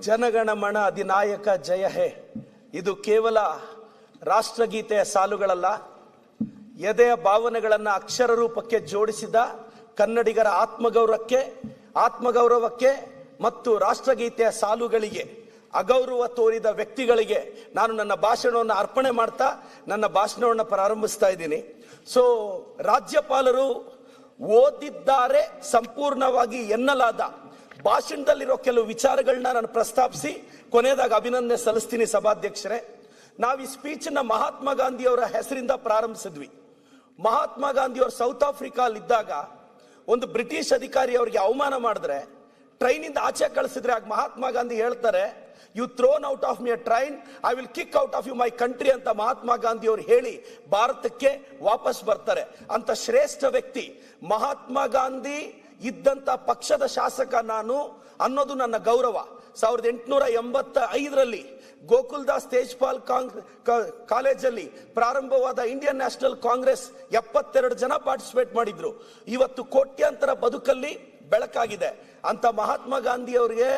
ಜನಗಣಮಣ ಅಧಿನಾಯಕ ಜಯ ಹೇ. ಇದು ಕೇವಲ ರಾಷ್ಟ್ರಗೀತೆಯ ಸಾಲುಗಳಲ್ಲ. ಎದೆಯ ಭಾವನೆಗಳನ್ನು ಅಕ್ಷರ ರೂಪಕ್ಕೆ ಜೋಡಿಸಿದ ಕನ್ನಡಿಗರ ಆತ್ಮಗೌರವಕ್ಕೆ ಆತ್ಮಗೌರವಕ್ಕೆ ಮತ್ತು ರಾಷ್ಟ್ರಗೀತೆಯ ಸಾಲುಗಳಿಗೆ, ಅಗೌರವ ತೋರಿದ ವ್ಯಕ್ತಿಗಳಿಗೆ ನಾನು ನನ್ನ ಭಾಷಣವನ್ನು ಅರ್ಪಣೆ ಮಾಡ್ತಾ ನನ್ನ ಭಾಷಣವನ್ನು ಪ್ರಾರಂಭಿಸ್ತಾ ಇದ್ದೀನಿ. ಸೊ ರಾಜ್ಯಪಾಲರು ಓದಿದ್ದಾರೆ ಸಂಪೂರ್ಣವಾಗಿ ಎನ್ನಲಾದ ಭಾಷಣದಲ್ಲಿರೋ ಕೆಲವು ವಿಚಾರಗಳನ್ನ ನಾನು ಪ್ರಸ್ತಾಪಿಸಿ ಕೊನೆಯದಾಗಿ ಅಭಿನಂದನೆ ಸಲ್ಲಿಸ್ತೀನಿ ಸಭಾಧ್ಯಕ್ಷರೇ. ನಾವು ಈ ಸ್ಪೀಚನ್ನ ಮಹಾತ್ಮ ಗಾಂಧಿಯವರ ಹೆಸರಿಂದ ಪ್ರಾರಂಭಿಸಿದ್ವಿ. ಮಹಾತ್ಮ ಗಾಂಧಿ ಅವರು ಸೌತ್ ಆಫ್ರಿಕಾಲಿದ್ದಾಗ ಒಂದು ಬ್ರಿಟಿಷ್ ಅಧಿಕಾರಿ ಅವರಿಗೆ ಅವಮಾನ ಮಾಡಿದ್ರೆ ಟ್ರೈನ್ ಇಂದ ಆಚೆ ಕಳಿಸಿದ್ರೆ ಆಗ ಮಹಾತ್ಮ ಗಾಂಧಿ ಹೇಳ್ತಾರೆ you thrown out of my train I will kick out of you my country ಅಂತ ಮಹಾತ್ಮ ಗಾಂಧಿ ಅವರು ಹೇಳಿ ಭಾರತಕ್ಕೆ ವಾಪಸ್ ಬರ್ತಾರೆ. ಅಂತ ಶ್ರೇಷ್ಠ ವ್ಯಕ್ತಿ ಮಹಾತ್ಮ ಗಾಂಧಿ ಇದ್ದಂತ ಪಕ್ಷದ ಶಾಸಕ ನಾನು ಅನ್ನೋದು ನನ್ನ ಗೌರವ. ಸಾವಿರದ ಎಂಟುನೂರ ಎಂಬತ್ತ ಐದರಲ್ಲಿ ಗೋಕುಲ್ದಾಸ್ ತೇಜ್ಪಾಲ್ ಕಾಲೇಜಲ್ಲಿ ಪ್ರಾರಂಭವಾದ ಇಂಡಿಯನ್ ನ್ಯಾಷನಲ್ ಕಾಂಗ್ರೆಸ್ ಎಪ್ಪತ್ತೆರಡು ಜನ ಪಾರ್ಟಿಸಿಪೇಟ್ ಮಾಡಿದ್ರು. ಇವತ್ತು ಕೋಟ್ಯಾಂತರ ಬದುಕಲ್ಲಿ ಬೆಳಕಾಗಿದೆ. ಅಂತ ಮಹಾತ್ಮ ಗಾಂಧಿ ಅವರಿಗೆ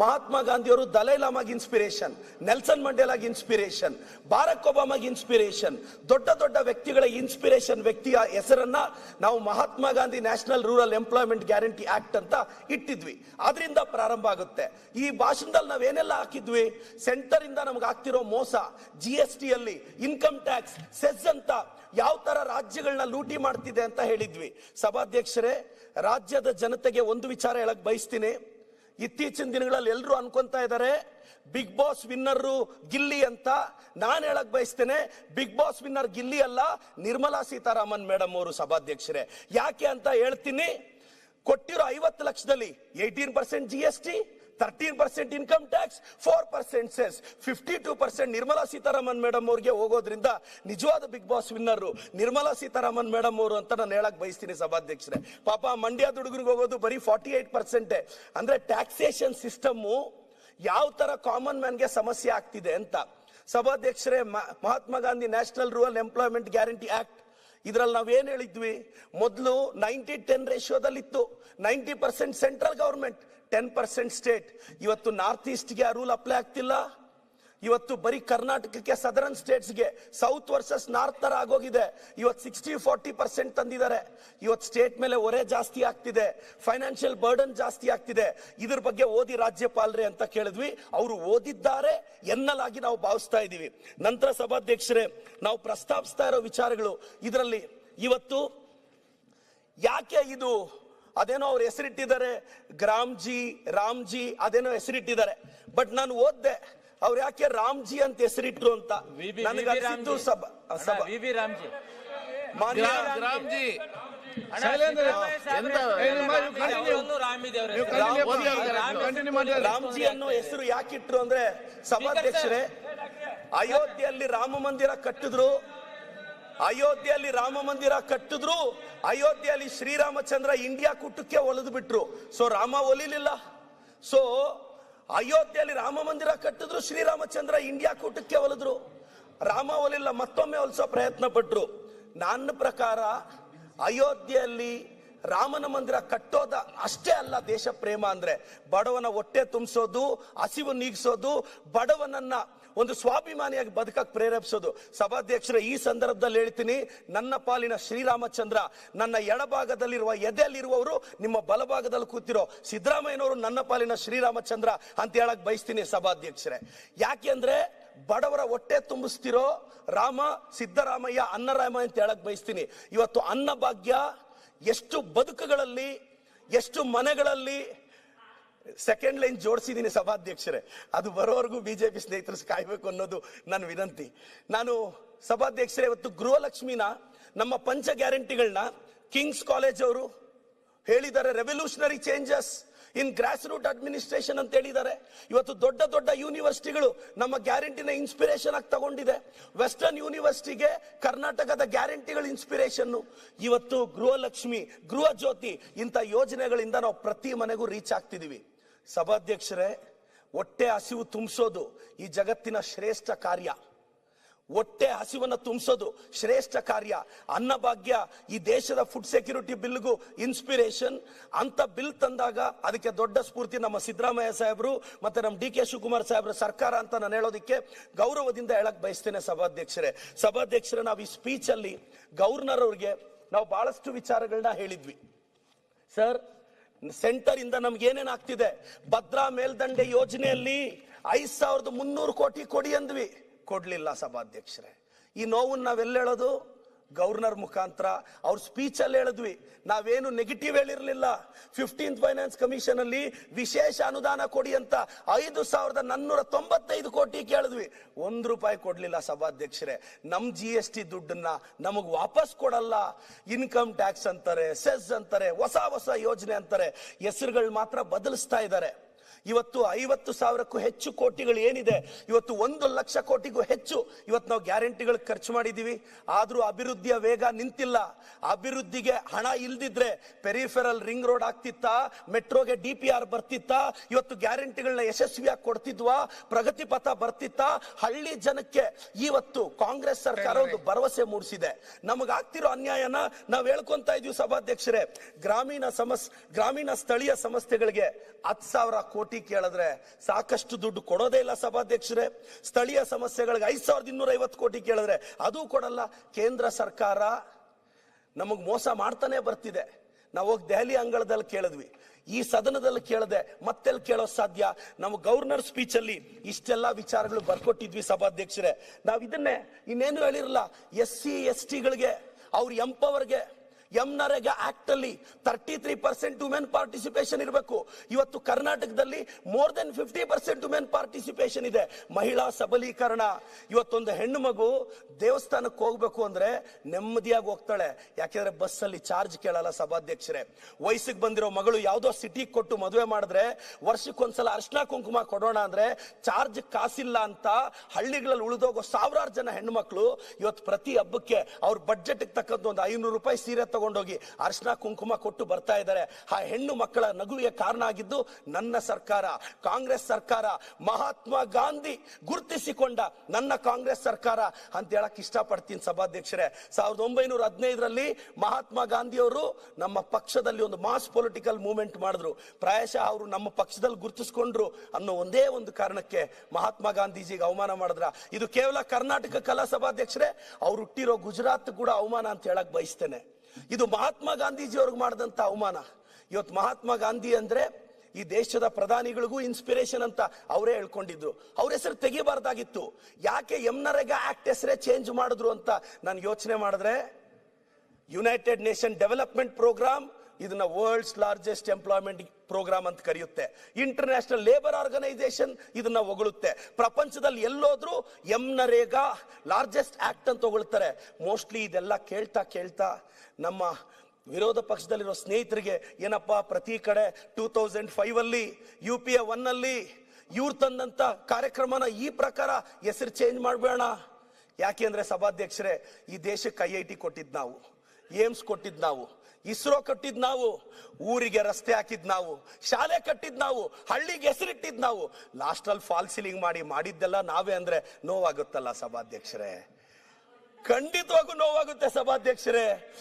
ಮಹಾತ್ಮ ಗಾಂಧಿಯವರು ದಲೈಲಾಮಾಗ್ ಇನ್ಸ್ಪಿರೇಷನ್ ನೆಲ್ಸನ್ ಮಂಡೇಲಾಗಿ ಇನ್ಸ್ಪಿರೇಷನ್ ಬಾರಕ್ ಒಬಾಮಾಗಿ ಇನ್ಸ್ಪಿರೇಷನ್ ದೊಡ್ಡ ದೊಡ್ಡ ವ್ಯಕ್ತಿಗಳ ಇನ್ಸ್ಪಿರೇಷನ್ ವ್ಯಕ್ತಿಯ ಹೆಸರನ್ನ ನಾವು Mahatma Gandhi national rural employment guarantee act ಅಂತ ಇಟ್ಟಿದ್ವಿ. ಅದರಿಂದ ಪ್ರಾರಂಭ ಆಗುತ್ತೆ. ಈ ಭಾಷಣದಲ್ಲಿ ನಾವೇನೆಲ್ಲ ಹಾಕಿದ್ವಿ? ಸೆಂಟರ್ ಇಂದ ನಮ್ಗೆ ಆಗ್ತಿರೋ ಮೋಸ ಜಿ ಎಸ್ ಟಿ ಅಲ್ಲಿ ಇನ್ಕಮ್ ಟ್ಯಾಕ್ಸ್ ಸೆಸ್ ಅಂತ ಯಾವ ತರ ರಾಜ್ಯಗಳನ್ನ ಲೂಟಿ ಮಾಡ್ತಿದೆ ಅಂತ ಹೇಳಿದ್ವಿ. ಸಭಾಧ್ಯಕ್ಷರೇ, ರಾಜ್ಯದ ಜನತೆಗೆ ಒಂದು ವಿಚಾರ ಹೇಳಕ್ ಬಯಸ್ತೀನಿ. ಇತ್ತೀಚಿನ ದಿನಗಳಲ್ಲಿ ಎಲ್ಲರೂ ಅನ್ಕೊಂತ ಇದ್ದಾರೆ, ಬಿಗ್ ಬಾಸ್ ವಿನ್ನರು ಗಿಲ್ಲಿ ಅಂತ ನಾನು ಹೇಳಕ್ ಬಯಸ್ತೇನೆ. ಬಿಗ್ ಬಾಸ್ ವಿನ್ನರ್ ಗಿಲ್ಲಿ ಅಲ್ಲ, ನಿರ್ಮಲಾ ಸೀತಾರಾಮನ್ ಮೇಡಮ್ ಅವರು ಸಭಾಧ್ಯಕ್ಷರೇ. ಯಾಕೆ ಅಂತ ಹೇಳ್ತೀನಿ, ಕೊಟ್ಟಿರೋ ಐವತ್ತು ಲಕ್ಷದಲ್ಲಿ eighteen percent G S T thirteen percent income tax four percent cess fifty two percent Nirmala Sitharaman madam ಅವ್ರಿಗೆ ಹೋಗೋದ್ರಿಂದ ನಿಜವಾದ big boss winner Nirmala Sitharaman madam ಅವರು ಅಂತ ನಾನು ಹೇಳಕ್ ಬಯಸ್ತೀನಿ ಸಭಾಧ್ಯಕ್ಷರೇ. ಪಾಪ ಮಂಡ್ಯದ ಹುಡುಗರಿಗೆ ಹೋಗೋದು ಬರೀ ಫಾರ್ಟಿ ಏಟ್ ಪರ್ಸೆಂಟ್ ಅಂದ್ರೆ ಟ್ಯಾಕ್ಸೇಷನ್ ಸಿಸ್ಟಮ್ ಯಾವ ತರ ಕಾಮನ್ ಮ್ಯಾನ್ಗೆ ಸಮಸ್ಯೆ ಆಗ್ತಿದೆ ಅಂತ. ಸಭಾಧ್ಯಕ್ಷರೇ Mahatma Gandhi national rural employment guarantee act ಇದ್ರಲ್ಲಿ ನಾವೇನ್ ಹೇಳಿದ್ವಿ? ಮೊದಲು ninety ten ರೇಷಿಯೋದಲ್ಲಿತ್ತು ninety percent central government ten percent state ಇವತ್ತು ನಾರ್ತ್ ಈಸ್ಟ್ಗೆ ಆ ರೂಲ್ ಅಪ್ಲೈ ಆಗ್ತಿಲ್ಲ. ಇವತ್ತು ಬರೀ ಕರ್ನಾಟಕಕ್ಕೆ ಸದರನ್ ಸ್ಟೇಟ್ಸ್ಗೆ ಸೌತ್ ವರ್ಸಸ್ ನಾರ್ತ್ ತರ ಆಗೋಗಿದೆ. ಇವತ್ತು ಸಿಕ್ಸ್ಟಿ ಫಾರ್ಟಿ ಪರ್ಸೆಂಟ್ ತಂದಿದ್ದಾರೆ. ಇವತ್ತು ಸ್ಟೇಟ್ ಮೇಲೆ ಒರೆ ಜಾಸ್ತಿ ಆಗ್ತಿದೆ. ಫೈನಾನ್ಷಿಯಲ್ ಬರ್ಡನ್ ಜಾಸ್ತಿ ಆಗ್ತಿದೆ. ಇದ್ರ ಬಗ್ಗೆ ಓದಿ ರಾಜ್ಯಪಾಲರೇ ಅಂತ ಕೇಳಿದ್ವಿ. ಅವರು ಓದಿದ್ದಾರೆ ಎನ್ನಲಾಗಿ ನಾವು ಭಾವಿಸ್ತಾ ಇದ್ದೀವಿ. ನಂತರ ಸಭಾಧ್ಯಕ್ಷರೇ, ನಾವು ಪ್ರಸ್ತಾಪಿಸ್ತಾ ಇರೋ ವಿಚಾರಗಳು. ಇದರಲ್ಲಿ ಇವತ್ತು ಯಾಕೆ ಇದು ಅದೇನೋ ಅವ್ರು ಹೆಸರಿಟ್ಟಿದ್ದಾರೆ ಗ್ರಾಮ್ಜಿ ರಾಮ್ಜಿ ಅದೇನೋ ಹೆಸರಿಟ್ಟಿದ್ದಾರೆ. ಬಟ್ ನಾನು ಓದ್ದೆ ಅವ್ರು ಯಾಕೆ ರಾಮ್ಜಿ ಅಂತ ಹೆಸರಿಟ್ರು ಅಂತ? ನನಗೆ ಸಭ ಸಭ ರಾಮ್ಜಿ. ಮಾನ್ಯ ರಾಮ್ಜಿ. ರಾಮ್ಜಿ, ರಾಮ್ಜಿ ರಾಮ್ಜಿ ಅನ್ನೋ ಹೆಸರು ಯಾಕಿಟ್ರು ಅಂದ್ರೆ ಸಭಾಧ್ಯಕ್ಷರೇ ಅಯೋಧ್ಯೆಯಲ್ಲಿ ರಾಮ ಮಂದಿರ ಕಟ್ಟಿದ್ರು. ಅಯೋಧ್ಯೆಯಲ್ಲಿ ರಾಮ ಮಂದಿರ ಕಟ್ಟಿದ್ರು, ಅಯೋಧ್ಯೆಯಲ್ಲಿ ಶ್ರೀರಾಮಚಂದ್ರ ಇಂಡಿಯಾ ಕೂಟಕ್ಕೆ ಒಲಿದು ಬಿಟ್ರು. ಸೊ ರಾಮ ಒಲಿಲಿಲ್ಲ. ಸೊ ಅಯೋಧ್ಯೆಯಲ್ಲಿ ರಾಮ ಮಂದಿರ ಕಟ್ಟಿದ್ರು, ಶ್ರೀರಾಮಚಂದ್ರ ಇಂಡಿಯಾ ಕೂಟಕ್ಕೆ ಒಲಿದ್ರು. ರಾಮ ಒಲಿಲ್ಲ, ಮತ್ತೊಮ್ಮೆ ಒಲಿಸೋ ಪ್ರಯತ್ನ ಪಟ್ರು. ನನ್ನ ಪ್ರಕಾರ, ಅಯೋಧ್ಯೆಯಲ್ಲಿ ರಾಮನ ಮಂದಿರ ಕಟ್ಟೋದ ಅಷ್ಟೇ ಅಲ್ಲ ದೇಶ ಪ್ರೇಮ ಅಂದ್ರೆ. ಬಡವನ ಹೊಟ್ಟೆ ತುಂಬಿಸೋದು, ಹಸಿವು ನೀಗಿಸೋದು, ಬಡವನನ್ನ ಒಂದು ಸ್ವಾಭಿಮಾನಿಯಾಗಿ ಬದುಕಕ್ಕೆ ಪ್ರೇರೇಪಿಸೋದು. ಸಭಾಧ್ಯಕ್ಷರ, ಈ ಸಂದರ್ಭದಲ್ಲಿ ಹೇಳ್ತೀನಿ, ನನ್ನ ಪಾಲಿನ ಶ್ರೀರಾಮಚಂದ್ರ, ನನ್ನ ಎಡಭಾಗದಲ್ಲಿರುವ ಎದೆಯಲ್ಲಿರುವವರು ನಿಮ್ಮ ಬಲಭಾಗದಲ್ಲಿ ಕೂತಿರೋ ಸಿದ್ದರಾಮಯ್ಯನವರು ನನ್ನ ಪಾಲಿನ ಶ್ರೀರಾಮಚಂದ್ರ ಅಂತ ಹೇಳಕ್ ಬಯಸ್ತೀನಿ ಸಭಾಧ್ಯಕ್ಷರೇ. ಯಾಕೆಂದ್ರೆ ಬಡವರ ಹೊಟ್ಟೆ ತುಂಬಿಸ್ತಿರೋ ರಾಮ, ಸಿದ್ದರಾಮಯ್ಯ ಅನ್ನರಾಮ ಅಂತ ಹೇಳಕ್ ಬಯಸ್ತೀನಿ. ಇವತ್ತು ಅನ್ನ ಭಾಗ್ಯ ಎಷ್ಟು ಬದುಕುಗಳಲ್ಲಿ, ಎಷ್ಟು ಮನೆಗಳಲ್ಲಿ ಸೆಕೆಂಡ್ ಲೈನ್ ಜೋಡಿಸಿದ್ದೀನಿ ಸಭಾಧ್ಯಕ್ಷರೇ. ಅದು ಬರೋವರೆಗೂ ಬಿಜೆಪಿ ಸ್ನೇಹಿತರು ಕಾಯ್ಬೇಕು ಅನ್ನೋದು ನನ್ನ ವಿನಂತಿ. ನಾನು ಸಭಾಧ್ಯಕ್ಷರೇ, ಇವತ್ತು ಗೃಹಲಕ್ಷ್ಮಿನ, ನಮ್ಮ ಪಂಚ ಗ್ಯಾರಂಟಿಗಳನ್ನ ಕಿಂಗ್ಸ್ ಕಾಲೇಜ್ ಅವರು ಹೇಳಿದ್ದಾರೆ. Revolutionary changes in grass root administration ಅಂತ ಹೇಳಿದ್ದಾರೆ. ಇವತ್ತು ದೊಡ್ಡ ದೊಡ್ಡ ಯೂನಿವರ್ಸಿಟಿಗಳು ನಮ್ಮ ಗ್ಯಾರಂಟಿನ ಇನ್ಸ್ಪಿರೇಷನ್ ಆಗಿ ತಗೊಂಡಿದೆ. ವೆಸ್ಟರ್ನ್ ಯೂನಿವರ್ಸಿಟಿಗೆ ಕರ್ನಾಟಕದ ಗ್ಯಾರಂಟಿಗಳ ಇನ್ಸ್ಪಿರೇಷನ್ ಇವತ್ತು ಗೃಹಲಕ್ಷ್ಮಿ ಗೃಹ ಜ್ಯೋತಿ ಇಂಥ ಯೋಜನೆಗಳಿಂದ ನಾವು ಪ್ರತಿ ಮನೆಗೂ ರೀಚ್ ಆಗ್ತಿದ್ದೀವಿ ಸಭಾಧ್ಯಕ್ಷರೇ, ಹೊಟ್ಟೆ ಹಸಿವು ತುಂಬಿಸೋದು ಈ ಜಗತ್ತಿನ ಶ್ರೇಷ್ಠ ಕಾರ್ಯ. ಹೊಟ್ಟೆ ಹಸಿವನ್ನ ತುಂಬಿಸೋದು ಶ್ರೇಷ್ಠ ಕಾರ್ಯ. ಅನ್ನಭಾಗ್ಯ ಈ ದೇಶದ ಫುಡ್ ಸೆಕ್ಯೂರಿಟಿ ಬಿಲ್ಗೂ ಇನ್ಸ್ಪಿರೇಷನ್ ಅಂತ ಬಿಲ್ ತಂದಾಗ ಅದಕ್ಕೆ ದೊಡ್ಡ ಸ್ಫೂರ್ತಿ ನಮ್ಮ ಸಿದ್ದರಾಮಯ್ಯ ಸಾಹೇಬರು ಮತ್ತೆ ನಮ್ಮ ಡಿ ಕೆ ಶಿವಕುಮಾರ್ ಸಾಹೇಬ್ರ ಸರ್ಕಾರ ಅಂತ ನಾನು ಹೇಳೋದಕ್ಕೆ ಗೌರವದಿಂದ ಹೇಳಕ್ಕೆ ಬಯಸ್ತೇನೆ ಸಭಾಧ್ಯಕ್ಷರೇ. ಸಭಾಧ್ಯಕ್ಷರೇ, ನಾವು ಈ ಸ್ಪೀಚ್ ಅಲ್ಲಿ ಗವರ್ನರ್ ಅವ್ರಿಗೆ ನಾವು ಬಹಳಷ್ಟು ವಿಚಾರಗಳನ್ನ ಹೇಳಿದ್ವಿ. ಸರ್ ಸೆಂಟರ್ ಇಂದ ನಮ್ಗೆ ಏನೇನು ಆಗ್ತಿದೆ? ಭದ್ರಾ ಮೇಲ್ದಂಡೆ ಯೋಜನೆಯಲ್ಲಿ ಐದು ಸಾವಿರದ ಮುನ್ನೂರು ಕೋಟಿ ಕೊಡಿ ಅಂದ್ವಿ. ಕೊಡ್ಲಿಲ್ಲ ಸಭಾಧ್ಯಕ್ಷರೇ. ಈ ನೋವನ್ನು ನಾವೆಲ್ಲೇಳೋದು ಗವರ್ನರ್ ಮುಖಾಂತರ ಅವ್ರ ಸ್ಪೀಚಲ್ಲಿ ಹೇಳಿದ್ವಿ ನಾವೇನು ನೆಗೆಟಿವ್ ಹೇಳಿರಲಿಲ್ಲ. ಫಿಫ್ಟೀನ್ತ್ ಫೈನಾನ್ಸ್ ಕಮಿಷನ್ ಅಲ್ಲಿ ವಿಶೇಷ ಅನುದಾನ ಕೊಡಿ ಅಂತ ಐದು ಸಾವಿರದ ನಾನ್ನೂರ ತೊಂಬತ್ತೈದು ಕೋಟಿ ಕೇಳಿದ್ವಿ. ಒಂದು ರೂಪಾಯಿ ಕೊಡಲಿಲ್ಲ ಸಭಾಧ್ಯಕ್ಷರೇ. ನಮ್ಮ ಜಿ ಎಸ್ ಟಿ ದುಡ್ಡನ್ನ ನಮಗೆ ವಾಪಸ್ ಕೊಡಲ್ಲ. ಇನ್ಕಮ್ ಟ್ಯಾಕ್ಸ್ ಅಂತಾರೆ ಸೆಸ್ ಅಂತಾರೆ, ಹೊಸ ಹೊಸ ಯೋಜನೆ ಅಂತಾರೆ. ಹೆಸರುಗಳು ಮಾತ್ರ ಬದಲಿಸ್ತಾ ಇದ್ದಾರೆ ಇವತ್ತು ಐವತ್ತು ಸಾವಿರಕ್ಕೂ ಹೆಚ್ಚು ಕೋಟಿಗಳು ಏನಿದೆ? ಇವತ್ತು ಒಂದು ಲಕ್ಷ ಕೋಟಿಗೂ ಹೆಚ್ಚು ಇವತ್ತು ನಾವು ಗ್ಯಾರಂಟಿಗಳು ಖರ್ಚು ಮಾಡಿದೀವಿ ಆದರೂ ಅಭಿವೃದ್ಧಿಯ ವೇಗ ನಿಂತಿಲ್ಲ. ಅಭಿವೃದ್ಧಿಗೆ ಹಣ ಇಲ್ದಿದ್ರೆ ಪೆರಿಫೆರಲ್ ರಿಂಗ್ ರೋಡ್ ಆಗ್ತಿತ್ತಾ ಮೆಟ್ರೋಗೆ ಡಿ ಪಿ ಆರ್ ಬರ್ತಿತ್ತಾ ಇವತ್ತು ಗ್ಯಾರಂಟಿಗಳನ್ನ ಯಶಸ್ವಿಯಾಗಿ ಕೊಡ್ತಿದ್ವಾ ಪ್ರಗತಿ ಪಥ ಬರ್ತಿತ್ತಾ ಹಳ್ಳಿ ಜನಕ್ಕೆ ಇವತ್ತು ಕಾಂಗ್ರೆಸ್ ಸರ್ಕಾರ ಒಂದು ಭರವಸೆ ಮೂಡಿಸಿದೆ. ನಮಗಾಗ್ತಿರೋ ಅನ್ಯಾಯನ ನಾವು ಹೇಳ್ಕೊಂತ ಇದೀವಿ ಸಭಾಧ್ಯಕ್ಷರೇ. ಗ್ರಾಮೀಣ ಸಮಸ್ ಗ್ರಾಮೀಣ ಸ್ಥಳೀಯ ಸಂಸ್ಥೆಗಳಿಗೆ ಹತ್ತು ಸಾವಿರ ಕೋಟಿ ಕೇಳಿದ್ರೆ ಸಾಕಷ್ಟು ದುಡ್ಡು ಕೊಡೋದೇ ಇಲ್ಲ ಸಭಾಧ್ಯಕ್ಷರೇ. ಸ್ಥಳೀಯ ಸಮಸ್ಯೆಗಳಿಗೆ ಐದು ಸಾವಿರದ ಇನ್ನೂರ ಐವತ್ತು ಕೋಟಿ ಕೇಳಿದ್ರೆ ಅದು ಕೊಡಲ್ಲ. ಕೇಂದ್ರ ಸರ್ಕಾರ ನಮಗೆ ಮೋಸ ಮಾಡ್ತಾನೆ ಬರ್ತಿದೆ. ನಾವು ಹೋಗಿ ದೆಹಲಿ ಅಂಗಳದಲ್ಲಿ ಕೇಳಿದ್ವಿ. ಈ ಸದನದಲ್ಲಿ ಕೇಳದೆ ಮತ್ತೆಲ್ಲಿ ಕೇಳೋ ಸಾಧ್ಯ? ನಮ್ಮ ಗವರ್ನರ್ ಸ್ಪೀಚ್ ಅಲ್ಲಿ ಇಷ್ಟೆಲ್ಲ ವಿಚಾರಗಳು ಬರ್ಕೊಟ್ಟಿದ್ವಿ ಸಭಾಧ್ಯಕ್ಷರೇ. ನಾವು ಇದನ್ನೇ ಇನ್ನೇನು ಹೇಳಿರಲ್ಲ ಎಸ್ ಸಿ ಎಸ್ ಟಿಗಳಿಗೆ ಅವ್ರ ಎಂಪವರ್ಗೆ ಎಂ ನರೇಗಾ ಆಕ್ಟ್ ಅಲ್ಲಿ thirty three percent women participation ಇರಬೇಕು. ಇವತ್ತು ಕರ್ನಾಟಕದಲ್ಲಿ more than fifty percent women participation ಇದೆ. ಮಹಿಳಾ ಸಬಲೀಕರಣ. ಇವತ್ತೊಂದು ಹೆಣ್ಣು ಮಗು ದೇವಸ್ಥಾನಕ್ಕೆ ಹೋಗ್ಬೇಕು ಅಂದ್ರೆ ನೆಮ್ಮದಿಯಾಗಿ ಹೋಗ್ತಾಳೆ. ಯಾಕೆಂದ್ರೆ ಬಸ್ ಅಲ್ಲಿ ಚಾರ್ಜ್ ಕೇಳಲ್ಲ ಸಭಾಧ್ಯಕ್ಷರೇ. ವಯಸ್ಸಿಗೆ ಬಂದಿರೋ ಮಗಳು ಯಾವುದೋ ಸಿಟಿ ಕೊಟ್ಟು ಮದುವೆ ಮಾಡಿದ್ರೆ ವರ್ಷಕ್ಕೊಂದ್ಸಲ ಅರ್ಶನ ಕುಂಕುಮ ಕೊಡೋಣ ಅಂದ್ರೆ ಚಾರ್ಜ್ ಕಾಸಿಲ್ಲ ಅಂತ ಹಳ್ಳಿಗಳಲ್ಲಿ ಉಳಿದೋಗೋ ಸಾವಿರಾರು ಜನ ಹೆಣ್ಣು ಮಕ್ಕಳು ಇವತ್ತು ಪ್ರತಿ ಹಬ್ಬಕ್ಕೆ ಅವ್ರ ಬಡ್ಜೆಟ್ ತಕ್ಕಂತ ಒಂದು ಐನೂರು ರೂಪಾಯಿ ಸೀರೆ ತಗೊಂಡೋಗಿ ಅರ್ಶನ ಕುಂಕುಮ ಕೊಟ್ಟು ಬರ್ತಾ ಇದ್ದಾರೆ. ಆ ಹೆಣ್ಣು ಮಕ್ಕಳ ನಗುವಿಗೆ ಕಾರಣ ಆಗಿದ್ದು ನನ್ನ ಸರ್ಕಾರ, ಕಾಂಗ್ರೆಸ್ ಸರ್ಕಾರ, ಮಹಾತ್ಮ ಗಾಂಧಿ ಗುರುತಿಸಿಕೊಂಡ ನನ್ನ ಕಾಂಗ್ರೆಸ್ ಸರ್ಕಾರ ಅಂತ ಹೇಳಕ್ ಇಷ್ಟಪಡ್ತೀನಿ ಸಭಾಧ್ಯಕ್ಷರೇ. ಸಾವಿರದ ಒಂಬೈನೂರ ಹದಿನೈದರಲ್ಲಿ ಮಹಾತ್ಮ ಗಾಂಧಿ ಅವರು ನಮ್ಮ ಪಕ್ಷದಲ್ಲಿ ಒಂದು ಮಾಸ್ ಪೊಲಿಟಿಕಲ್ ಮೂವ್ಮೆಂಟ್ ಮಾಡಿದ್ರು. ಪ್ರಾಯಶಃ ಅವರು ನಮ್ಮ ಪಕ್ಷದಲ್ಲಿ ಗುರುತಿಸ್ಕೊಂಡ್ರು ಅನ್ನೋ ಒಂದೇ ಒಂದು ಕಾರಣಕ್ಕೆ ಮಹಾತ್ಮ ಗಾಂಧೀಜಿಗೆ ಅವಮಾನ ಮಾಡಿದ್ರ. ಇದು ಕೇವಲ ಕರ್ನಾಟಕ ಕಲಾ ಸಭಾಧ್ಯಕ್ಷರೇ, ಅವ್ರು ಹುಟ್ಟಿರೋ ಗುಜರಾತ್ ಕೂಡ ಅವಮಾನ ಅಂತ ಹೇಳಕ್ ಬಯಸ್ತೇನೆ. ಇದು ಮಹಾತ್ಮ ಗಾಂಧೀಜಿ ಅವ್ರಿಗೆ ಮಾಡಿದಂತ ಅವಮಾನ. ಇವತ್ತು ಮಹಾತ್ಮ ಗಾಂಧಿ ಅಂದ್ರೆ ಈ ದೇಶದ ಪ್ರಧಾನಿಗಳಿಗೂ ಇನ್ಸ್ಪಿರೇಷನ್ ಅಂತ ಅವರೇ ಹೇಳ್ಕೊಂಡಿದ್ರು. ಅವ್ರ ಹೆಸರು ತೆಗಿಬಾರ್ದಾಗಿತ್ತು. ಯಾಕೆ ಯಮ್ನರೆಗ ಆಕ್ಟ್ ಹೆಸರೇ ಚೇಂಜ್ ಮಾಡಿದ್ರು ಅಂತ ನಾನು ಯೋಚನೆ ಮಾಡಿದ್ರೆ ಯುನೈಟೆಡ್ ನೇಷನ್ ಡೆವಲಪ್ಮೆಂಟ್ ಪ್ರೋಗ್ರಾಮ್ ಇದನ್ನ ವರ್ಲ್ಡ್ಸ್ ಲಾರ್ಜೆಸ್ಟ್ ಎಂಪ್ಲಾಯ್ಮೆಂಟ್ ಪ್ರೋಗ್ರಾಮ್ ಅಂತ ಕರೆಯುತ್ತೆ. ಇಂಟರ್ನ್ಯಾಷನಲ್ ಲೇಬರ್ ಆರ್ಗನೈಸೇಷನ್ ಇದನ್ನ ಹೊಗಳುತ್ತೆ. ಪ್ರಪಂಚದಲ್ಲಿ ಎಲ್ಲೋದ್ರೂ ಎಂ ನರೇಗಾ ಲಾರ್ಜೆಸ್ಟ್ ಆಕ್ಟ್ ಅಂತ ಹೊಗಳ್ತಾರೆ. ಮೋಸ್ಟ್ಲಿ ಇದೆಲ್ಲ ಕೇಳ್ತಾ ಕೇಳ್ತಾ ನಮ್ಮ ವಿರೋಧ ಪಕ್ಷದಲ್ಲಿರೋ ಸ್ನೇಹಿತರಿಗೆ ಏನಪ್ಪ ಪ್ರತಿ ಕಡೆ ಟೂ ತೌಸಂಡ್ ಫೈವ್ ಅಲ್ಲಿ ಯು ಪಿ ಎ ಒನ್ನಲ್ಲಿ ಇವ್ರು ತಂದಂತ ಕಾರ್ಯಕ್ರಮನ ಈ ಪ್ರಕಾರ ಹೆಸರು ಚೇಂಜ್ ಮಾಡಬೇಡ. ಯಾಕೆಂದ್ರೆ ಸಭಾಧ್ಯಕ್ಷರೇ, ಈ ದೇಶಕ್ಕೆ ಐ ಐ ಟಿ ಕೊಟ್ಟಿದ್ ನಾವು, ಏಮ್ಸ್ ಕೊಟ್ಟಿದ್ ನಾವು. ಇಸ್ರೋ ಕಟ್ಟಿದ್ ನಾವು, ಊರಿಗೆ ರಸ್ತೆ ಹಾಕಿದ್ ನಾವು, ಶಾಲೆ ಕಟ್ಟಿದ್ ನಾವು, ಹಳ್ಳಿಗೆ ಹೆಸರಿಟ್ಟಿದ್ ನಾವು. ಲಾಸ್ಟಲ್ಲಿ ಫಾಲ್ ಸೀಲಿಂಗ್ ಮಾಡಿ ಮಾಡಿದ್ದೆಲ್ಲ ನಾವೇ ಅಂದ್ರೆ ನೋವಾಗುತ್ತಲ್ಲ ಸಭಾಧ್ಯಕ್ಷರೇ. ಖಂಡಿತವಾಗೂ ನೋವಾಗುತ್ತೆ ಸಭಾಧ್ಯಕ್ಷರೇ.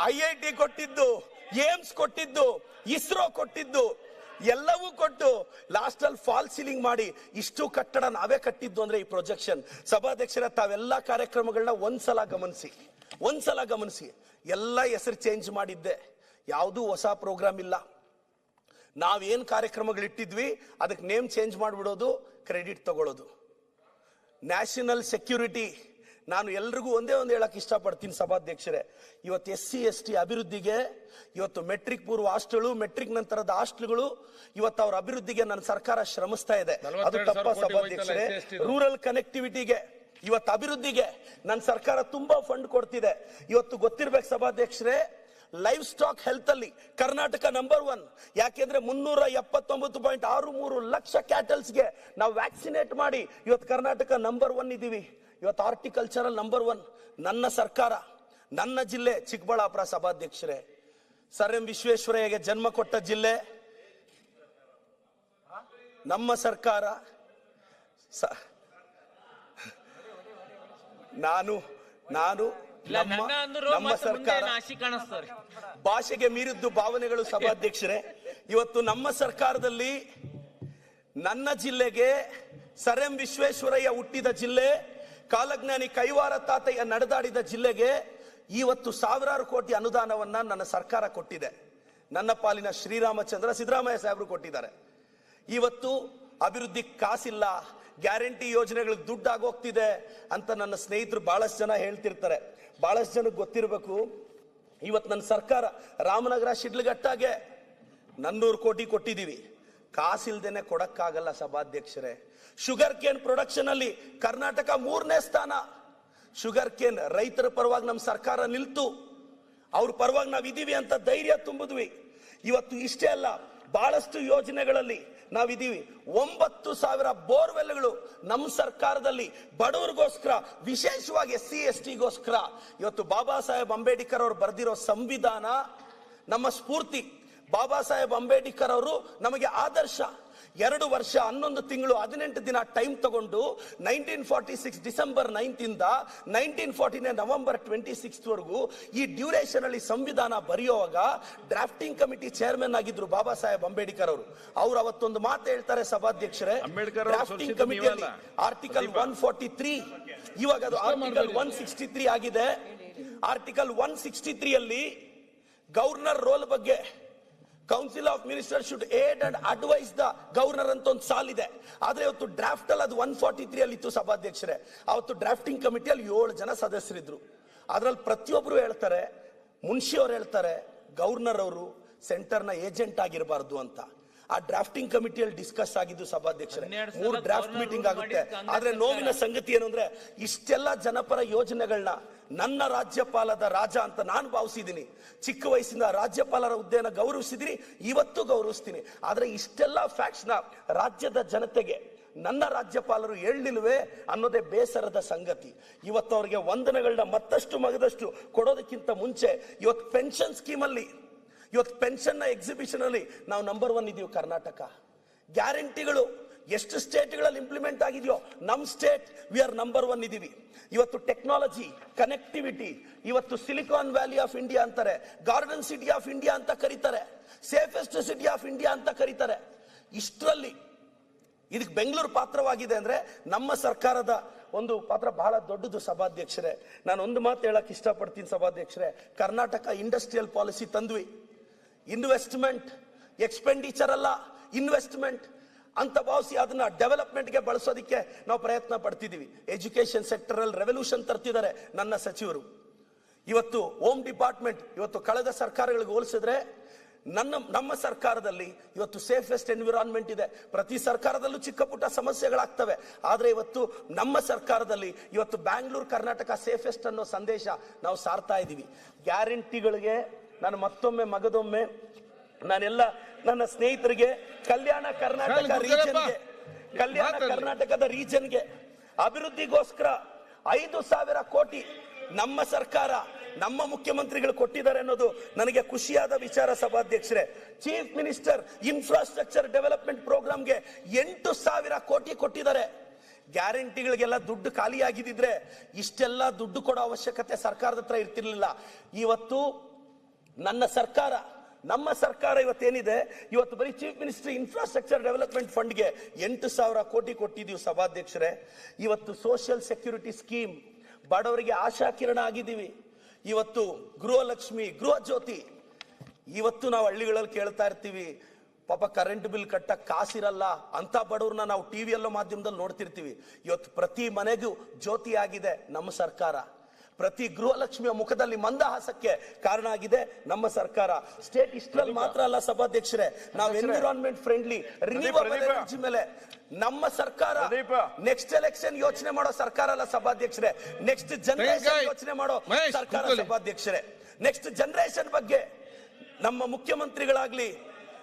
ಐ ಐ ಟಿ ಕೊಟ್ಟಿದ್ದು ಏಮ್ಸ್ ಕೊಟ್ಟಿದ್ದು, ಇಸ್ರೋ ಕೊಟ್ಟಿದ್ದು ಎಲ್ಲವೂ ಕೊಟ್ಟು ಲಾಸ್ಟ್ ಅಲ್ಲಿ ಫಾಲ್ ಸೀಲಿಂಗ್ ಮಾಡಿ ಇಷ್ಟು ಕಟ್ಟಡ ನಾವೇ ಕಟ್ಟಿದ್ದು ಅಂದ್ರೆ ಈ ಪ್ರೊಜೆಕ್ಷನ್ ಸಭಾಧ್ಯಕ್ಷರ ತಾವೆಲ್ಲ ಕಾರ್ಯಕ್ರಮಗಳನ್ನ ಒಂದ್ಸಲ ಗಮನಿಸಿ ಒಂದ್ಸಲ ಗಮನಿಸಿ. ಎಲ್ಲ ಹೆಸರು ಚೇಂಜ್ ಮಾಡಿದ್ದೆ. ಯಾವುದೂ ಹೊಸ ಪ್ರೋಗ್ರಾಮ್ ಇಲ್ಲ. ನಾವೇನು ಕಾರ್ಯಕ್ರಮಗಳು ಇಟ್ಟಿದ್ವಿ ಅದಕ್ಕೆ ನೇಮ್ ಚೇಂಜ್ ಮಾಡಿಬಿಡೋದು ಕ್ರೆಡಿಟ್ ತಗೊಳ್ಳೋದು ನ್ಯಾಷನಲ್ ಸೆಕ್ಯೂರಿಟಿ ನಾನು ಎಲ್ರಿಗೂ ಒಂದೇ ಒಂದು ಹೇಳಕ್ ಇಷ್ಟಪಡ್ತೀನಿ ಸಭಾಧ್ಯಕ್ಷರೇ. ಇವತ್ತು ಎಸ್ ಸಿ ಎಸ್ ಟಿ ಅಭಿವೃದ್ಧಿಗೆ ಇವತ್ತು ಮೆಟ್ರಿಕ್ ಪೂರ್ವ ಹಾಸ್ಟೆಲು ಮೆಟ್ರಿಕ್ ನಂತರದ ಹಾಸ್ಟೆಲ್ಗಳು ಇವತ್ತು ಅವ್ರ ಅಭಿವೃದ್ಧಿಗೆ ನನ್ನ ಸರ್ಕಾರ ಶ್ರಮಿಸ್ತಾ ಇದೆ. ಅದು ತಪ್ಪ ಸಭಾಧ್ಯಕ್ಷರೇ. ರೂರಲ್ ಕನೆಕ್ಟಿವಿಟಿಗೆ ಇವತ್ತು ಅಭಿವೃದ್ಧಿಗೆ ನನ್ನ ಸರ್ಕಾರ ತುಂಬಾ ಫಂಡ್ ಕೊಡ್ತಿದೆ. ಇವತ್ತು ಗೊತ್ತಿರ್ಬೇಕು ಸಭಾಧ್ಯಕ್ಷರೇ ಲೈಫ್ ಸ್ಟಾಕ್ ಹೆಲ್ತ್ ಅಲ್ಲಿ ಕರ್ನಾಟಕ ನಂಬರ್ ಒನ್ ಯಾಕೆಂದ್ರೆ ಮುನ್ನೂರ ಎಪ್ಪತ್ತೊಂಬತ್ತು ಪಾಯಿಂಟ್ ಆರು ಮೂರು ಲಕ್ಷ ಕ್ಯಾಟಲ್ಸ್ಗೆ ನಾವು ವ್ಯಾಕ್ಸಿನೇಟ್ ಮಾಡಿ ಇವತ್ತು ಕರ್ನಾಟಕ ನಂಬರ್ ಒನ್ ಇದ್ದೀವಿ. ಇವತ್ತು ಆರ್ಟಿಕಲ್ಚರಲ್ ನಂಬರ್ ಒನ್ ನನ್ನ ಸರ್ಕಾರ ನನ್ನ ಜಿಲ್ಲೆ ಚಿಕ್ಕಬಳ್ಳಾಪುರ ಸಭಾಧ್ಯಕ್ಷರೇ. ಸರ್ ಎಂ ವಿಶ್ವೇಶ್ವರಯ್ಯಗೆ ಜನ್ಮ ಕೊಟ್ಟ ಜಿಲ್ಲೆ ನಮ್ಮ ಸರ್ಕಾರ ನಾನು ನಾನು ನಮ್ಮ ಸರ್ಕಾರ ಭಾಷೆಗೆ ಮೀರಿದ್ದು ಭಾವನೆಗಳು ಸಭಾಧ್ಯಕ್ಷರೇ. ಇವತ್ತು ನಮ್ಮ ಸರ್ಕಾರದಲ್ಲಿ ನನ್ನ ಜಿಲ್ಲೆಗೆ ಸರ್ ಎಂ ವಿಶ್ವೇಶ್ವರಯ್ಯ ಹುಟ್ಟಿದ ಜಿಲ್ಲೆ ಕಾಲಜ್ಞಾನಿ ಕೈವಾರ ತಾತಯ್ಯ ನಡೆದಾಡಿದ ಜಿಲ್ಲೆಗೆ ಇವತ್ತು ಸಾವಿರಾರು ಕೋಟಿ ಅನುದಾನವನ್ನ ನನ್ನ ಸರ್ಕಾರ ಕೊಟ್ಟಿದೆ. ನನ್ನ ಪಾಲಿನ ಶ್ರೀರಾಮಚಂದ್ರ ಸಿದ್ದರಾಮಯ್ಯ ಸಾಹೇಬರು ಕೊಟ್ಟಿದ್ದಾರೆ. ಇವತ್ತು ಅಭಿವೃದ್ಧಿ ಕಾಸಿಲ್ಲ, ಗ್ಯಾರಂಟಿ ಯೋಜನೆಗಳಿಗೆ ದುಡ್ಡು ಆಗೋಗ್ತಿದೆ ಅಂತ ನನ್ನ ಸ್ನೇಹಿತರು ಬಹಳಷ್ಟು ಜನ ಹೇಳ್ತಿರ್ತಾರೆ. ಬಹಳಷ್ಟು ಜನಕ್ಕೆ ಗೊತ್ತಿರಬೇಕು ಇವತ್ತು ನನ್ನ ಸರ್ಕಾರ ರಾಮನಗರ ಶಿಡ್ಲಘಟ್ಟಾಗೆ ನನ್ನೂರು ಕೋಟಿ ಕೊಟ್ಟಿದ್ದೀವಿ. ಕಾಸಿಲ್ದೇನೆ ಕೊಡೋಕ್ಕಾಗಲ್ಲ ಸಭಾಧ್ಯಕ್ಷರೇ. ಶುಗರ್ ಕೇನ್ ಪ್ರೊಡಕ್ಷನ್ ಅಲ್ಲಿ ಕರ್ನಾಟಕ ಮೂರನೇ ಸ್ಥಾನ. ಶುಗರ್ ಕೇನ್ ರೈತರ ಪರವಾಗಿ ನಮ್ಮ ಸರ್ಕಾರ ನಿಲ್ತು. ಅವ್ರ ಪರವಾಗಿ ನಾವು ಇದೀವಿ ಅಂತ ಧೈರ್ಯ ತುಂಬಿದ್ವಿ. ಇವತ್ತು ಇಷ್ಟೇ ಅಲ್ಲ, ಬಹಳಷ್ಟು ಯೋಜನೆಗಳಲ್ಲಿ ನಾವಿದ್ದೀವಿ ಒಂಬತ್ತು ಸಾವಿರ ಬೋರ್ವೆಲ್ಗಳು ನಮ್ಮ ಸರ್ಕಾರದಲ್ಲಿ ಬಡವರಿಗೋಸ್ಕರ, ವಿಶೇಷವಾಗಿ ಎಸ್ ಸಿ ಎಸ್ ಟಿಗೋಸ್ಕರ ಇವತ್ತು ಬಾಬಾ ಸಾಹೇಬ್ ಅಂಬೇಡ್ಕರ್ ಅವರು ಬರೆದಿರೋ ಸಂವಿಧಾನ ನಮ್ಮ ಸ್ಫೂರ್ತಿ. ಬಾಬಾ ಸಾಹೇಬ್ ಅಂಬೇಡ್ಕರ್ ಅವರು ನಮಗೆ ಆದರ್ಶ. ಎರಡು ವರ್ಷ ಹನ್ನೊಂದು ತಿಂಗಳು ಹದಿನೆಂಟು ದಿನ ಟೈಮ್ ತಗೊಂಡು ನೈನ್ಟೀನ್ ಫಾರ್ಟಿ ಸಿಕ್ಸ್ ಡಿಸೆಂಬರ್ ನೈನ್ತಿಂದ ಇಂದ nineteen forty November twenty six ವರೆಗೂ ಈ ಡ್ಯೂರೇಷನ್ ಅಲ್ಲಿ ಸಂವಿಧಾನ ಬರೆಯುವಾಗ ಡ್ರಾಫ್ಟಿಂಗ್ ಕಮಿಟಿ ಚೇರ್ಮನ್ ಆಗಿದ್ರು ಬಾಬಾ ಸಾಹೇಬ್ ಅಂಬೇಡ್ಕರ್ ಅವರು. ಅವರು ಅವತ್ತೊಂದು ಮಾತು ಹೇಳ್ತಾರೆ ಸಭಾಧ್ಯಕ್ಷರೇ. ಡ್ರಾಫ್ಟಿಂಗ್ ಕಮಿಟಿಯಲ್ಲಿ ಆರ್ಟಿಕಲ್ ಒನ್ ಫಾರ್ಟಿ ತ್ರೀ ಇವಾಗ ಅದು ಆರ್ಟಿಕಲ್ ಒನ್ ಸಿಕ್ಸ್ಟಿ ತ್ರೀ ಆಗಿದೆ. ಆರ್ಟಿಕಲ್ ಒನ್ ಸಿಕ್ಸ್ಟಿ ತ್ರೀ ಅಲ್ಲಿ ಗವರ್ನರ್ ರೋಲ್ ಬಗ್ಗೆ council of minister should aid and advise the governor ಅಂತ ಒಂದು ಸಾಲಿದೆ ಆದರೆ ಇವತ್ತು ಡ್ರಾಫ್ಟ್ ಅಲ್ಲಿ ಅದು ಒನ್ ಫಾರ್ಟಿ ತ್ರೀ ಅಲ್ಲಿ ಇತ್ತು ಸಭಾಧ್ಯಕ್ಷರೇ. ಅವತ್ತು ಡ್ರಾಫ್ಟಿಂಗ್ ಕಮಿಟಿಯಲ್ಲಿ ಏಳು ಜನ ಸದಸ್ಯರಿದ್ರು. ಅದರಲ್ಲಿ ಪ್ರತಿಯೊಬ್ರು ಹೇಳ್ತಾರೆ ಮುನ್ಷಿ ಅವ್ರು ಹೇಳ್ತಾರೆ ಗವರ್ನರ್ ಅವರು ಸೆಂಟರ್ನ ಏಜೆಂಟ್ ಆಗಿರಬಾರ್ದು ಅಂತ. ಆ ಡ್ರಾಫ್ಟಿಂಗ್ ಕಮಿಟಿಯಲ್ಲಿ ಡಿಸ್ಕಸ್ ಆಗಿದ್ದು ಸಭಾಧ್ಯಕ್ಷರೇ. ಮೂರು ಡ್ರಾಫ್ಟ್ ಮೀಟಿಂಗ್ ಆಗುತ್ತೆ. ಆದ್ರೆ ನೋವಿನ ಸಂಗತಿ ಏನು ಅಂದ್ರೆ ಇಷ್ಟೆಲ್ಲ ಜನಪರ ಯೋಜನೆಗಳನ್ನ ನನ್ನ ರಾಜ್ಯಪಾಲದ ರಾಜ ಅಂತ ನಾನು ಭಾವಿಸಿದ್ದೀನಿ. ಚಿಕ್ಕ ವಯಸ್ಸಿಂದ ರಾಜ್ಯಪಾಲರ ಹುದ್ದೆಯನ್ನು ಗೌರವಿಸಿದ್ದೀನಿ. ಇವತ್ತು ಗೌರವಿಸ್ತೀನಿ. ಆದರೆ ಇಷ್ಟೆಲ್ಲ ಫ್ಯಾಕ್ಟ್ಸ್ನ ರಾಜ್ಯದ ಜನತೆಗೆ ನನ್ನ ರಾಜ್ಯಪಾಲರು ಹೇಳಲಿಲ್ವೇ ಅನ್ನೋದೇ ಬೇಸರದ ಸಂಗತಿ. ಇವತ್ತು ಅವರಿಗೆ ವಂದನೆಗಳನ್ನ ಮತ್ತಷ್ಟು ಮಗದಷ್ಟು ಕೊಡೋದಕ್ಕಿಂತ ಮುಂಚೆ ಇವತ್ತು ಪೆನ್ಷನ್ ಸ್ಕೀಮಲ್ಲಿ ಇವತ್ತು ಪೆನ್ಷನ್ನ ಎಕ್ಸಿಬಿಷನಲ್ಲಿ ಎಕ್ಸಿಬಿಷನ್ ನಾವು ನಂಬರ್ ಒನ್ ಇದ್ದೀವಿ ಕರ್ನಾಟಕ. ಗ್ಯಾರಂಟಿಗಳು ಎಷ್ಟು ಸ್ಟೇಟ್ಗಳಲ್ಲಿ ಇಂಪ್ಲಿಮೆಂಟ್ ಆಗಿದೆಯೋ ನಮ್ಮ state we are number one ಇದೀವಿ ಇವತ್ತು ಟೆಕ್ನಾಲಜಿ ಕನೆಕ್ಟಿವಿಟಿ ಇವತ್ತು ಸಿಲಿಕಾನ್ ವ್ಯಾಲಿ ಆಫ್ ಇಂಡಿಯಾ ಅಂತಾರೆ ಗಾರ್ಡನ್ ಸಿಟಿ ಆಫ್ ಇಂಡಿಯಾ ಅಂತ ಕರೀತಾರೆ ಸೇಫೆಸ್ಟ್ ಸಿಟಿ ಆಫ್ ಇಂಡಿಯಾ ಅಂತ ಕರೀತಾರೆ. ಇಷ್ಟರಲ್ಲಿ ಇದಕ್ಕೆ ಬೆಂಗಳೂರು ಪಾತ್ರವಾಗಿದೆ ಅಂದರೆ ನಮ್ಮ ಸರ್ಕಾರದ ಒಂದು ಪಾತ್ರ ಬಹಳ ದೊಡ್ಡದು ಸಭಾಧ್ಯಕ್ಷರೇ. ನಾನು ಒಂದು ಮಾತು ಹೇಳಕ್ಕೆ ಇಷ್ಟಪಡ್ತೀನಿ ಸಭಾಧ್ಯಕ್ಷರೇ. ಕರ್ನಾಟಕ ಇಂಡಸ್ಟ್ರಿಯಲ್ ಪಾಲಿಸಿ ತಂದ್ವಿ. ಇನ್ವೆಸ್ಟ್ಮೆಂಟ್ ಎಕ್ಸ್ಪೆಂಡಿಚರ್ ಅಲ್ಲ ಇನ್ವೆಸ್ಟ್ಮೆಂಟ್ ಅಂತ ಭಾವಿಸಿ ಅದನ್ನ ಡೆವಲಪ್ಮೆಂಟ್ಗೆ ಬಳಸೋದಕ್ಕೆ ನಾವು ಪ್ರಯತ್ನ ಪಡ್ತಿದೀವಿ. ಎಜುಕೇಶನ್ ಸೆಕ್ಟರ್ ಅಲ್ಲಿ ರೆವಲ್ಯೂಷನ್ ತರ್ತಿದ್ದಾರೆ ನನ್ನ ಸಚಿವರು. ಇವತ್ತು ಹೋಮ್ ಡಿಪಾರ್ಟ್ಮೆಂಟ್ ಇವತ್ತು ಕಳೆದ ಸರ್ಕಾರಗಳಿಗೆ ಹೋಲಿಸಿದ್ರೆ ನನ್ನ, ನಮ್ಮ ಸರ್ಕಾರದಲ್ಲಿ ಇವತ್ತು ಸೇಫೆಸ್ಟ್ ಎನ್ವಿರಾನ್ಮೆಂಟ್ ಇದೆ. ಪ್ರತಿ ಸರ್ಕಾರದಲ್ಲೂ ಚಿಕ್ಕ ಪುಟ್ಟ ಸಮಸ್ಯೆಗಳಾಗ್ತವೆ. ಆದರೆ ಇವತ್ತು ನಮ್ಮ ಸರ್ಕಾರದಲ್ಲಿ ಇವತ್ತು ಬ್ಯಾಂಗ್ಳೂರ್ ಕರ್ನಾಟಕ ಸೇಫೆಸ್ಟ್ ಅನ್ನೋ ಸಂದೇಶ ನಾವು ಸಾರ್ತಾ ಇದ್ದೀವಿ ಗ್ಯಾರಂಟಿಗಳಿಗೆ ನಾನು ಮತ್ತೊಮ್ಮೆ, ಮಗದೊಮ್ಮೆ ನಾನೆಲ್ಲ ನನ್ನ ಸ್ನೇಹಿತರಿಗೆ ಕಲ್ಯಾಣ ಕರ್ನಾಟಕ. ರೀಜನ್ಗೆ ಕಲ್ಯಾಣ. ಕರ್ನಾಟಕದ ರೀಜನ್ಗೆ ಅಭಿವೃದ್ಧಿಗೋಸ್ಕರ ಐದು ಸಾವಿರ ಕೋಟಿ ನಮ್ಮ ಸರ್ಕಾರ ನಮ್ಮ ಮುಖ್ಯಮಂತ್ರಿಗಳು ಕೊಟ್ಟಿದ್ದಾರೆ ಅನ್ನೋದು ನನಗೆ ಖುಷಿಯಾದ ವಿಚಾರ ಸಭಾಧ್ಯಕ್ಷರೇ ಚೀಫ್ ಮಿನಿಸ್ಟರ್ ಇನ್ಫ್ರಾಸ್ಟ್ರಕ್ಚರ್ ಡೆವಲಪ್ಮೆಂಟ್ ಪ್ರೋಗ್ರಾಮ್ಗೆ ಎಂಟು ಸಾವಿರ ಕೋಟಿ ಕೊಟ್ಟಿದ್ದಾರೆ ಗ್ಯಾರಂಟಿಗಳಿಗೆಲ್ಲ ದುಡ್ಡು ಖಾಲಿ ಆಗಿದ್ದಿದ್ರೆ ಇಷ್ಟೆಲ್ಲ ದುಡ್ಡು ಕೊಡೋ ಅವಶ್ಯಕತೆ ಸರ್ಕಾರದ ಹತ್ರ ಇರ್ತಿರ್ಲಿಲ್ಲ ಇವತ್ತು ನನ್ನ ಸರ್ಕಾರ ನಮ್ಮ ಸರ್ಕಾರ ಇವತ್ತೇನಿದೆ? ಇವತ್ತು ಬರೀ ಚೀಫ್ ಮಿನಿಸ್ಟ್ರಿ ಇನ್ಫ್ರಾಸ್ಟ್ರಕ್ಚರ್ ಡೆವಲಪ್ಮೆಂಟ್ ಫಂಡ್ಗೆ ಎಂಟು ಸಾವಿರ ಕೋಟಿ ಕೊಟ್ಟಿದ್ದೀವಿ ಸಭಾಧ್ಯಕ್ಷರೇ. ಇವತ್ತು ಸೋಷಿಯಲ್ ಸೆಕ್ಯೂರಿಟಿ ಸ್ಕೀಮ್ ಬಡವರಿಗೆ ಆಶಾಕಿರಣ ಆಗಿದ್ದೀವಿ. ಇವತ್ತು ಗೃಹಲಕ್ಷ್ಮಿ, ಗೃಹ ಜ್ಯೋತಿ, ಇವತ್ತು ನಾವು ಹಳ್ಳಿಗಳಲ್ಲಿ ಕೇಳ್ತಾ ಇರ್ತೀವಿ. ಪಾಪ ಕರೆಂಟ್ ಬಿಲ್ ಕಟ್ಟಕ್ಕೆ ಕಾಸಿರಲ್ಲ. ಅಂತ ಬಡವ್ರನ್ನ ನಾವು ಟಿ ವಿಯಲ್ಲೋ ಮಾಧ್ಯಮದಲ್ಲಿ ನೋಡ್ತಿರ್ತೀವಿ. ಇವತ್ತು ಪ್ರತಿ ಮನೆಗೂ ಜ್ಯೋತಿ ಆಗಿದೆ ನಮ್ಮ ಸರ್ಕಾರ. ಪ್ರತಿ ಗೃಹಲಕ್ಷ್ಮಿಯ ಮುಖದಲ್ಲಿ ಮಂದಹಾಸಕ್ಕೆ ಕಾರಣ ಆಗಿದೆ ನಮ್ಮ ಸರ್ಕಾರ. ಸ್ಟೇಟ್ ಇಷ್ಟರಲ್ಲಿ ಮಾತ್ರ ಅಲ್ಲ ಸಭಾಧ್ಯಕ್ಷರೇ ನಾವು ಎನ್ವಿರಾನ್ಮೆಂಟ್ ಫ್ರೆಂಡ್ಲಿ ರಿನ್ಯೂವಲ್. ಎನರ್ಜಿ ಮೇಲೆ ನಮ್ಮ ಸರ್ಕಾರ ನೆಕ್ಸ್ಟ್ ಎಲೆಕ್ಷನ್ ಯೋಚನೆ ಮಾಡೋ ಸರ್ಕಾರ ಅಲ್ಲ ಸಭಾಧ್ಯಕ್ಷರೇ. ನೆಕ್ಸ್ಟ್ ಜನರೇಷನ್ ಯೋಚನೆ ಮಾಡೋ ಸರ್ಕಾರ ಸಭಾಧ್ಯಕ್ಷರೇ. ನೆಕ್ಸ್ಟ್ ಜನರೇಷನ್ ಬಗ್ಗೆ ನಮ್ಮ ಮುಖ್ಯಮಂತ್ರಿಗಳಾಗ್ಲಿ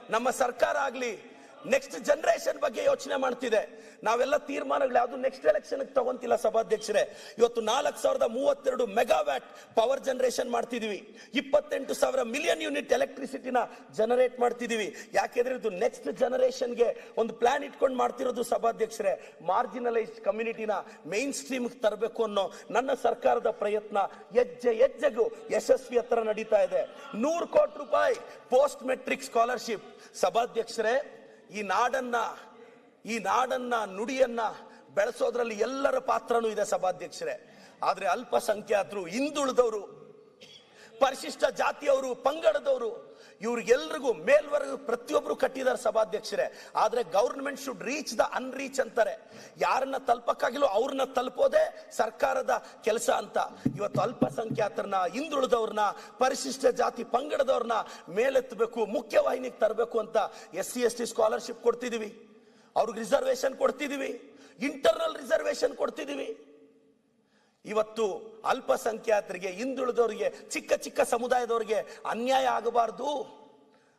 ನಮ್ಮ ಸರ್ಕಾರ ಆಗ್ಲಿ ನೆಕ್ಸ್ಟ್ ಜನರೇಷನ್ ಬಗ್ಗೆ ಯೋಚನೆ ಮಾಡ್ತಿದೆ. ನಾವೆಲ್ಲ ತೀರ್ಮಾನಗಳು ಯಾವುದು ನೆಕ್ಸ್ಟ್ ಎಲೆಕ್ಷನ್ ತಗೊಂತಿಲ್ಲ ಸಭಾಧ್ಯಕ್ಷರೇ. ಇವತ್ತು ನಾಲ್ಕು ಸಾವಿರದ ಮೂವತ್ತೆರಡು ಮೆಗಾವ್ಯಾಟ್ ಪವರ್ ಜನರೇಷನ್ ಮಾಡ್ತಿದೀವಿ. ಇಪ್ಪತ್ತೆಂಟು ಸಾವಿರ ಮಿಲಿಯನ್ ಯೂನಿಟ್ ಎಲೆಕ್ಟ್ರಿಸಿಟಿನ ಜನರೇಟ್ ಮಾಡ್ತಿದೀವಿ. ಯಾಕೆಂದ್ರೆ ಇದು ನೆಕ್ಸ್ಟ್ ಜನರೇಷನ್ಗೆ ಒಂದು ಪ್ಲಾನ್ ಇಟ್ಕೊಂಡು ಮಾಡ್ತಿರೋದು ಸಭಾಧ್ಯಕ್ಷರೇ. ಮಾರ್ಜಿನಲೈಸ್ಡ್ ಕಮ್ಯುನಿಟಿನ ಮೇನ್ ಸ್ಟ್ರೀಮ್ ತರಬೇಕು ಅನ್ನೋ ನನ್ನ ಸರ್ಕಾರದ ಪ್ರಯತ್ನ ಹೆಜ್ಜೆ ಹೆಜ್ಜೆಗೂ ಯಶಸ್ವಿ ಹತ್ರ ನಡೀತಾ ಇದೆ. ನೂರು ಕೋಟಿ ರೂಪಾಯಿ ಪೋಸ್ಟ್ ಮೆಟ್ರಿಕ್ ಸ್ಕಾಲರ್ಶಿಪ್ ಸಭಾಧ್ಯಕ್ಷರೇ ಈ ನಾಡನ್ನ ಈ ನಾಡನ್ನ ನುಡಿಯನ್ನ ಬೆಳೆಸೋದ್ರಲ್ಲಿ ಎಲ್ಲರ ಪಾತ್ರನೂ ಇದೆ ಸಭಾಧ್ಯಕ್ಷರೇ. ಆದ್ರೆ ಅಲ್ಪಸಂಖ್ಯಾತರು ಹಿಂದುಳಿದವರು, ಪರಿಶಿಷ್ಟ ಜಾತಿಯವರು, ಪಂಗಡದವರು ಇವ್ರಿಗೆಲ್ರಿಗೂ ಮೇಲ್ವರ್ಗ ಪ್ರತಿಯೊಬ್ರು ಕಟ್ಟಿದ್ದಾರೆ ಸಭಾಧ್ಯಕ್ಷರೇ. ಆದರೆ government should reach the unreach ಅಂತಾರೆ. ಯಾರನ್ನ ತಲುಪಕ್ಕಾಗಿಲ್ಲೋ ಅವ್ರನ್ನ ತಲುಪೋದೇ ಸರ್ಕಾರದ ಕೆಲಸ ಅಂತ. ಇವತ್ತು ಅಲ್ಪಸಂಖ್ಯಾತರನ್ನ, ಹಿಂದುಳಿದವ್ರನ್ನ, ಪರಿಶಿಷ್ಟ ಜಾತಿ ಪಂಗಡದವ್ರನ್ನ ಮೇಲೆತ್ತಬೇಕು, ಮುಖ್ಯವಾಹಿನಿಗೆ ತರಬೇಕು ಅಂತ S C S T scholarship ಕೊಡ್ತಿದ್ದೀವಿ ಅವ್ರಿಗೆ ರಿಸರ್ವೇಶನ್ ಕೊಡ್ತಿದ್ದೀವಿ ಇಂಟರ್ನಲ್ ರಿಸರ್ವೇಶನ್ ಕೊಡ್ತಿದೀವಿ. ಇವತ್ತು ಅಲ್ಪಸಂಖ್ಯಾತರಿಗೆ, ಹಿಂದುಳಿದವರಿಗೆ, ಚಿಕ್ಕ ಚಿಕ್ಕ ಸಮುದಾಯದವರಿಗೆ ಅನ್ಯಾಯ ಆಗಬಾರ್ದು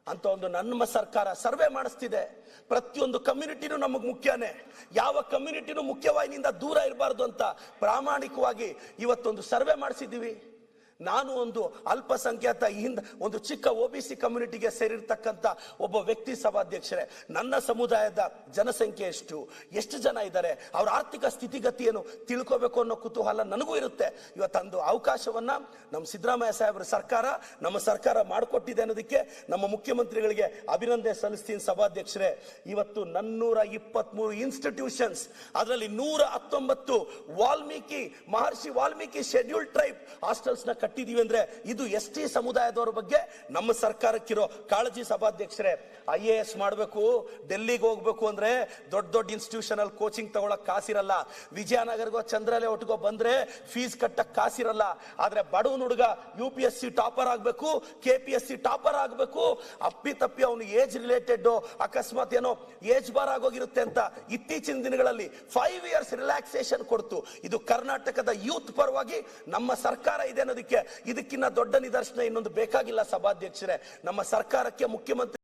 ಅಂತ ಒಂದು ನಮ್ಮ ಸರ್ಕಾರ ಸರ್ವೆ ಮಾಡಿಸ್ತಿದೆ. ಪ್ರತಿಯೊಂದು ಕಮ್ಯುನಿಟಿನೂ ನಮಗೆ ಮುಖ್ಯನೇ. ಯಾವ ಕಮ್ಯುನಿಟಿನೂ ಮುಖ್ಯವಾಹಿನಿಯಿಂದ ದೂರ ಇರಬಾರ್ದು ಅಂತ ಪ್ರಾಮಾಣಿಕವಾಗಿ ಇವತ್ತೊಂದು ಸರ್ವೆ ಮಾಡಿಸಿದ್ದೀವಿ. ನಾನು ಒಂದು ಅಲ್ಪಸಂಖ್ಯಾತ ಹಿಂದ, ಒಂದು ಚಿಕ್ಕ ಒ ಬಿ ಸಿ ಕಮ್ಯುನಿಟಿಗೆ ಸೇರಿರ್ತಕ್ಕಂಥ ಒಬ್ಬ ವ್ಯಕ್ತಿ ಸಭಾಧ್ಯಕ್ಷರೇ. ನನ್ನ ಸಮುದಾಯದ ಜನಸಂಖ್ಯೆ ಎಷ್ಟು? ಎಷ್ಟು ಜನ ಇದ್ದಾರೆ? ಅವ್ರ ಆರ್ಥಿಕ ಸ್ಥಿತಿಗತಿಯನ್ನು ತಿಳ್ಕೋಬೇಕು ಅನ್ನೋ ಕುತೂಹಲ ನನಗೂ ಇರುತ್ತೆ. ಇವತ್ತೊಂದು ಅವಕಾಶವನ್ನ ನಮ್ಮ ಸಿದ್ದರಾಮಯ್ಯ ಸಾಹೇಬ್ರ ಸರ್ಕಾರ, ನಮ್ಮ ಸರ್ಕಾರ ಮಾಡಿಕೊಟ್ಟಿದೆ ಅನ್ನೋದಕ್ಕೆ ನಮ್ಮ ಮುಖ್ಯಮಂತ್ರಿಗಳಿಗೆ ಅಭಿನಂದನೆ ಸಲ್ಲಿಸ್ತೀನಿ ಸಭಾಧ್ಯಕ್ಷರೇ. ಇವತ್ತು ನನ್ನೂರ ಇಪ್ಪತ್ಮೂರು ಇನ್ಸ್ಟಿಟ್ಯೂಷನ್ಸ್ ಅದರಲ್ಲಿ ನೂರ ಹತ್ತೊಂಬತ್ತು ವಾಲ್ಮೀಕಿ, ಮಹರ್ಷಿ ವಾಲ್ಮೀಕಿ ಶೆಡ್ಯೂಲ್ ಟ್ರೈಬ್ ಹಾಸ್ಟೆಲ್ಸ್ನ ಕಟ್ಟಿದೀವಿ ಅಂದ್ರೆ ಇದು ಎಸ್ ಟಿ ಸಮುದಾಯದವರ ಬಗ್ಗೆ ನಮ್ಮ ಸರ್ಕಾರಕ್ಕಿರೋ ಕಾಳಜಿ ಸಭಾಧ್ಯಕ್ಷರೇ, ಐ ಎ ಎಸ್ ಮಾಡಬೇಕು, ಡೆಲ್ಲಿಗೆ ಹೋಗ್ಬೇಕು ಅಂದ್ರೆ ದೊಡ್ಡ ದೊಡ್ಡ ಇನ್ಸ್ಟಿಟ್ಯೂಷನ್ ಅಲ್ಲಿ ಕೋಚಿಂಗ್ ತಗೊಳಕ್ ಕಾಸಿರಲ್ಲ. ವಿಜಯನಗರ್ಗೋ ಚಂದ್ರಲೆ ಒಟ್ಟಿಗೋ ಬಂದ್ರೆ ಫೀಸ್ ಕಟ್ಟಕ್ ಕಾಸಿರಲ್ಲ. ಆದ್ರೆ ಬಡವನ ಹುಡುಗ U P S C topper ಆಗ್ಬೇಕು K P S C topper ಆಗ್ಬೇಕು, ಅಪ್ಪಿ ತಪ್ಪಿ ಅವನು ಏಜ್ ರಿಲೇಟೆಡ್ ಅಕಸ್ಮಾತ್ ಏನೋ ಏಜ್ ಬಾರ್ ಆಗೋಗಿರುತ್ತೆ ಅಂತ ಇತ್ತೀಚಿನ ದಿನಗಳಲ್ಲಿ ಫೈವ್ ಇಯರ್ಸ್ ರಿಲ್ಯಾಕ್ಸೇಷನ್ ಕೊಡ್ತು. ಇದು ಕರ್ನಾಟಕದ ಯೂತ್ ಪರವಾಗಿ ನಮ್ಮ ಸರ್ಕಾರ ಇದೆ ಅನ್ನೋದಕ್ಕೆ ಇದಕ್ಕಿನ್ನ ದೊಡ್ಡ ನಿದರ್ಶನ ಇನ್ನೊಂದು ಬೇಕಾಗಿಲ್ಲ ಸಭಾಧ್ಯಕ್ಷರೇ. ನಮ್ಮ ಸರ್ಕಾರಕ್ಕೆ ಮುಖ್ಯಮಂತ್ರಿ